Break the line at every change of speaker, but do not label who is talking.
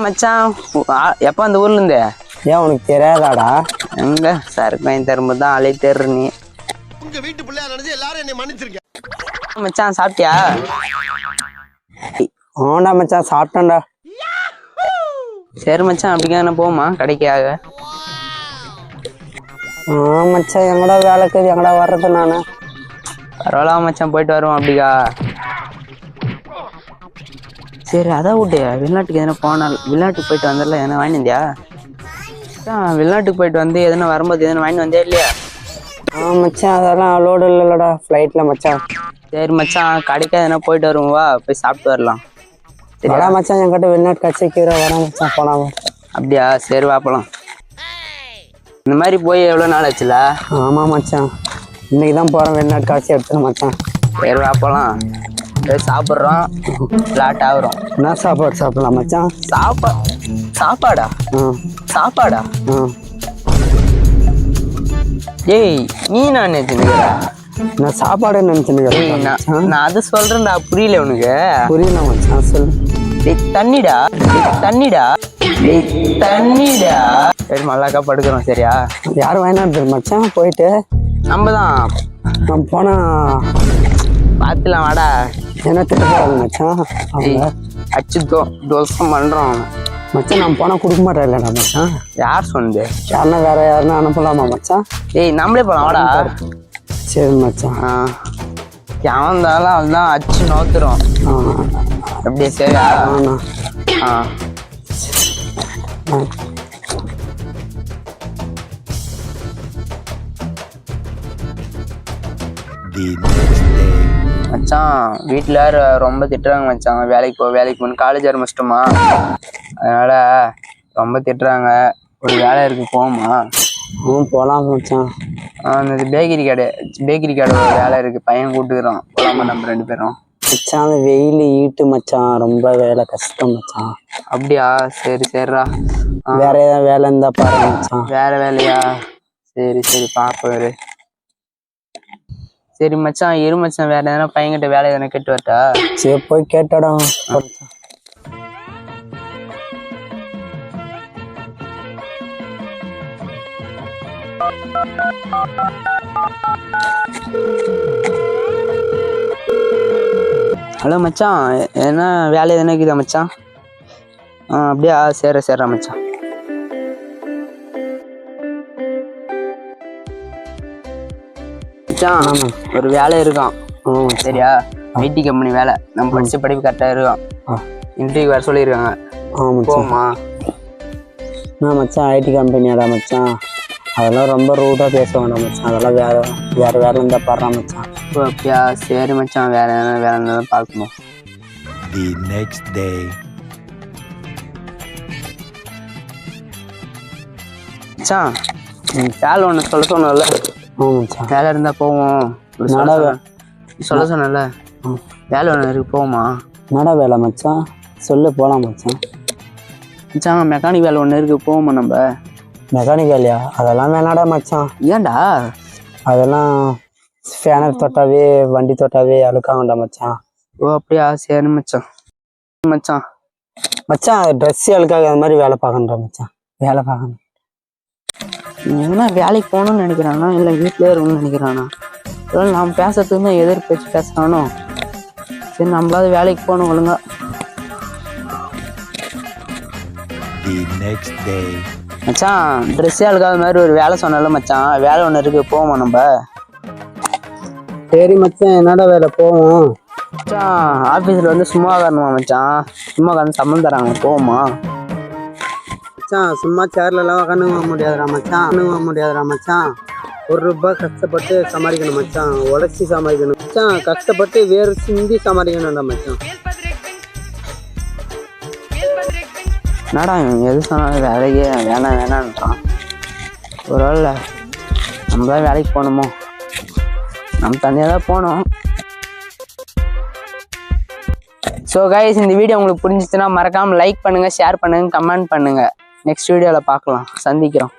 மச்சான். எப்போ அந்த ஊர்ல இருந்து?
ஏன் உனக்கு தெரியாதாடா?
எங்க? சரக்கு வாங்கி தரும்போது தான் அலை தேர்ற நீ.
உங்க வீட்டு பிள்ளையா நினைச்சு எல்லாரும் என்னை மன்னிச்சிருக்க
மச்சான் சாப்பிட்டியா?
ஆண்டா மச்சான் சாப்பிட்டேன்டா.
சரி மச்சான் அப்படிங்க போமா கடைக்காக?
ஆ மச்சான் எங்கடா வேலைக்கு எங்கடா வர்றது நானு?
பரவாயில்ல மச்சான் போயிட்டு வருவோம் அப்படிக்கா. சரி அதான் விட்டு. வெளிநாட்டுக்கு எதனா போனால் வெளிநாட்டுக்கு போயிட்டு வந்தல எதனா வாங்கி வந்தியா? வெளிநாட்டுக்கு போயிட்டு வந்து எதனா வரும்போது எதனா வாங்கி வந்தியா இல்லையா?
ஆ மச்சான் அதெல்லாம் லோடு இல்லைல்லடா. ஃப்ளைட்டில் மச்சான்.
சரி மச்சான் கடைக்கு எதனா போயிட்டு வருவோம். போய் சாப்பிட்டு வரலாம்.
வரா மச்சான் என்கிட்ட வெளிநாட்டு கட்சிக்கு வரேன் மச்சான் போலாம்
அப்படியா? சரி வாப்பலாம் இந்த மாதிரி போய் எவ்வளோ நாள் ஆச்சுல?
ஆமா மச்சான். இன்னைக்கு தான் போகிறேன் வெளிநாட்டு காட்சி எடுத்துன்னு மச்சான்.
சரி வாப்பலாம் சாப்பிட்றோம். ஃப்ளாட் ஆகுறோம்.
என்ன சாப்பாடு சாப்பிடலாம் மச்சான்?
சாப்பா சாப்பாடா? சாப்பாடா? ஏய் நீ நான் நினைச்சுனுக்கிற
நான் சாப்பாடு
ஏய்
நினச்சினுக்கிறேன்
நான் அது சொல்றேன்டா புரியல உனக்கு.
புரியல மச்சான் சொல்லு.
டேய் தண்ணிடா தண்ணிடா. டேய் தண்ணிடா. சரி மல்லாக்கா படுக்கிறோம் சரியா?
யார் வாங்கினாரு மச்சான்? போயிட்டு.
நம்ம தான்.
போனா
பார்த்துலாம் வாடா.
என்ன திட்ட போறாங்க மச்சான் அவங்க
அச்சு தோ தோசம் பண்றோம்
மச்சான் நான் போனா கொடுக்க மாட்டேன் இல்லடா மச்சான்.
யார் சொன்னது?
யாருன்னா வேற யாருன்னா அனுப்பலாமா மச்சான்?
ஏய் நம்மளே போலாம் வாடா.
சரி மச்சான்.
ஆ. எவன் இருந்தாலும் அதுதான் அச்சு நோத்துறோம்
ஆ.
அப்படியே சரியா
ஆண்ணா
ஆ
தி நெக்ஸ்ட் டே
மச்சான். வீட்டில் ரொம்ப திட்டுறாங்க மச்சான். வேலைக்கு போ வேலைக்கு போகணும் காலேஜ் ஆரம்பிச்சிட்டோமா. அதனால ரொம்ப திட்டுறாங்க. ஒரு வேலை இருக்கு போமா
ம் போலாம் மச்சான்.
அந்த பேக்கரி கடை பேக்கரி கடை ஒரு வேலை இருக்கு. பையன் கூட்டுக்கிறோம் போலாமா நம்ம ரெண்டு பேரும்?
மச்சான் அந்த வெயில் ஈட்டு மச்சான். ரொம்ப வேலை கஷ்டம் மச்சான்.
அப்படியா? சரி சரிடா. ஆ,
வேற ஏதாவது வேலை இருந்தா பாரு மச்சான்.
வேற வேலையா? சரி சரி பார்ப்போம் இரு. சரி மச்சான் இரு மச்சான் வேற எதனா பையன்கிட்ட வேலை எதனா கேட்டு வரட்டா?
சரி போய் கேட்டடா.
ஹலோ மச்சான் என்ன வேலை எதனா இருக்குதா மச்சான்? அப்படியா சரி சரிடா மச்சான். மச்சான் ஒரு வேலை இருக்கான். சரியா? ஐடி கம்பெனி வேலை. நம்ம படிச்ச படிப்பு கரெக்டாக இருக்கும்
ஆ.
இன்டர்வியூ வர சொல்லியிருக்காங்க. போமா
நான் மச்சான்? ஐடி கம்பெனியாடா மச்சான்? அதெல்லாம் ரொம்ப ரூட்டாக பேசுவாங்கடா மச்சான். அதெல்லாம் வேற வேற வேலை இருந்தா பாடுறா மச்சான்.
ஓ அப்படியா? சரி மச்சான். வேற எதனா வேலை இருந்தாலும் பார்க்கணும்.
தி நெக்ஸ்ட் டே
மச்சான் வேலை ஒன்று சொல்ல சொன்னல வேலை இருந்தால் போவோம். சொல்ல சொன்னல. வேலை ஒன்று இருக்கு போவோமா?
என்னடா வேலை மச்சான். சொல்லு போலாம் மச்சான்.
மச்சான் மெக்கானிக் வேலை ஒன்று இருக்கு போவோமா நம்ம?
மெக்கானிக் வேலையா? அதெல்லாம் வேணாடா மச்சான்.
ஏன்டா?
அதெல்லாம் ஃபேனர் தொட்டாவே வண்டி தொட்டாவே அழுக்காங்கடா மச்சான்.
ஓ அப்படியா? சரி மச்சான். மச்சான்.
மச்சான் ட்ரெஸ் அழுக்காக மாதிரி வேலை பார்க்கணும்டா மச்சான். வேலை பார்க்கணும்.
என்ன வேலைக்கு போகணும்னு நினைக்கிறானா? இல்லை வீட்டிலே இருக்கணும்னு நினைக்கிறானா? இல்லை நாம் பேசுறதுக்கு தான் எதிர் பேச்சு பேசுகிறானோ சரி நம்மளாவது வேலைக்கு போகணும் ஒழுங்கா.
தி நெக்ஸ்ட் டே
மச்சான் ட்ரெஸ்ஸே அழுக்காத மாதிரி ஒரு வேலை சொன்னல மச்சான். வேலை ஒன்று இருக்கு போவோமா நம்ம?
சரி மச்சான் என்னடா வேலை போவோம்.
மச்சான் ஆஃபீஸில் வந்து சும்மா உட்காரணுமா மச்சான்? சும்மா சம்பளம் தராங்க போவோமா?
மச்சான். சும்மா சேர்ல எல்லாம் உட்காந்து முடியாதுடா மச்சான். உட்காந்துக்க முடியாதுடா மச்சான். ஒரு ரூபாய் கஷ்டப்பட்டு சமாளிக்கணும் மச்சான். உழைச்சி சமாளிக்கணும். மச்சான் கஷ்டப்பட்டு வேறு சிந்தி சமாளிக்கணும்டா மச்சான்.
என்னடா இவன் எது சொன்னாலும் வேலையே வேணாம் வேணான்றான் ஒரு வேளை நம்ம தான் வேலைக்கு போகணுமோ? நம்ம தனியாக தான் போனோம் ஸோ கைஸ் இந்த வீடியோ உங்களுக்கு புரிஞ்சிச்சுன்னா மறக்காமல் லைக் பண்ணுங்கள் ஷேர் பண்ணுங்கள் கமெண்ட் பண்ணுங்கள் நெக்ஸ்ட் வீடியோவில் பார்க்கலாம். சந்திக்கிறோம்.